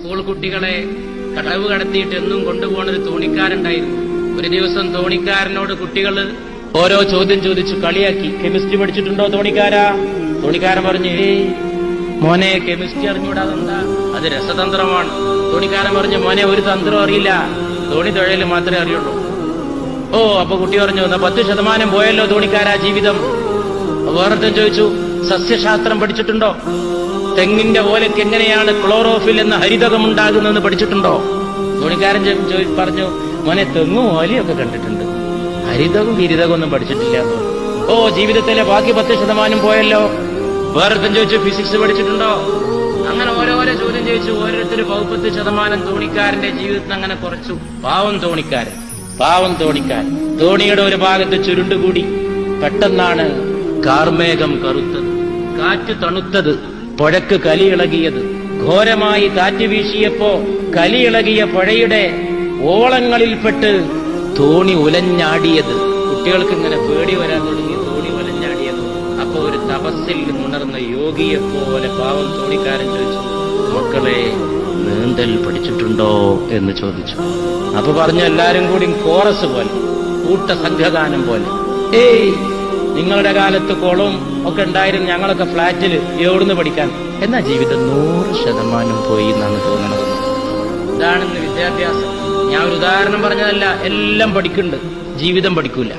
School കുട്ടികളെ കടവ് കടത്തിയിട്ട് എന്നും കൊണ്ടുപോകുന്ന ഒരു തോണിക്കാരുണ്ടായിരുന്നു ഒരു ദിവസം തോണിക്കാരനോട് കുട്ടികൾ ഓരോ ചോദ്യം ചോദിച്ചു കളിയാക്കി. കെമിസ്ട്രി പഠിച്ചിട്ടുണ്ടോ തോണിക്കാരാ? തോണിക്കാരൻ പറഞ്ഞു മോനെ കെമിസ്ട്രി അറിഞ്ഞൂടാതെന്താ അത് രസതന്ത്രമാണ്. തോണിക്കാരൻ പറഞ്ഞു മോനെ ഒരു തന്ത്രം അറിയില്ല. തോണി തുഴയിൽ മാത്രമേ അറിയുള്ളൂ. ഓ അപ്പൊ കുട്ടി പറഞ്ഞു പത്ത് ശതമാനം പോയല്ലോ തോണിക്കാരാ ജീവിതം. വേറെ ചോദിച്ചു സസ്യശാസ്ത്രം പഠിച്ചിട്ടുണ്ടോ? തെങ്ങിന്റെ ഓലയ്ക്ക് എങ്ങനെയാണ് ക്ലോറോഫിൽ എന്ന ഹരിതകം ഉണ്ടാകുന്നതെന്ന് പഠിച്ചിട്ടുണ്ടോ ചോ- പറഞ്ഞു മോനെ തെങ്ങും ഓലയൊക്കെ കണ്ടിട്ടുണ്ട്. ഹരിതകം ഗിരിതകം ഒന്നും പഠിച്ചിട്ടില്ല. ഓ ജീവിതത്തിലെ ബാക്കി പത്ത് ശതമാനം പോയല്ലോ. വേറൊരുത്തൻ ചോദിച്ചു ഫിസിക്സ് പഠിച്ചിട്ടുണ്ടോ? അങ്ങനെ ഓരോരോ ചോദ്യം ചോദിച്ചു ഓരോരുത്തർ വകുപ്പത്ത് ശതമാനം തോണിക്കാരന്റെ ജീവിതത്തിൽ അങ്ങനെ കുറച്ചു. പാവം തോണിക്കാരൻ പാവം തോണിക്കാരൻ തോണിയുടെ ഒരു ഭാഗത്ത് ചുരുണ്ടുകൂടി. പെട്ടെന്നാണ് കാർമേഘം കറുത്തത്. കാറ്റ് തണുത്തത് പുഴക്ക് കലിയിളകിയത്. ഘോരമായി കാറ്റ് വീശിയപ്പോ കലിയിളകിയ പുഴയുടെ ഓളങ്ങളിൽപ്പെട്ട് തോണി ഉലഞ്ഞാടിയത്. കുട്ടികൾക്ക് ഇങ്ങനെ പേടി വരാൻ തുടങ്ങി തോണി ഉലഞ്ഞാടിയത്. അപ്പൊ ഒരു തപസ്സിൽ ഉണർന്ന യോഗിയെ പോലെ പാവം തോണിക്കാരൻ ചോദിച്ചു മക്കളെ നീന്തൽ പഠിച്ചിട്ടുണ്ടോ? എന്ന് ചോദിച്ചു. അപ്പൊ പറഞ്ഞു എല്ലാരും കൂടി കോറസ് പോലെ കൂട്ട സംഘഗാനം പോലെ. ഏയ് നിങ്ങളുടെ കാലത്ത് കുളവും ഒക്കെ ഉണ്ടായിരുന്നു ഞങ്ങളൊക്കെ ഫ്ലാറ്റിൽ എവിടുന്ന് പഠിക്കാൻ. എന്നാ ജീവിതം നൂറ് ശതമാനം പോയി എന്നാണ് തോന്നുന്നത്. ഇതാണ് വിദ്യാഭ്യാസം. ഞാൻ ഒരു ഉദാഹരണം പറഞ്ഞതല്ല എല്ലാം പഠിക്കുന്നുണ്ട്. ജീവിതം പഠിക്കൂല.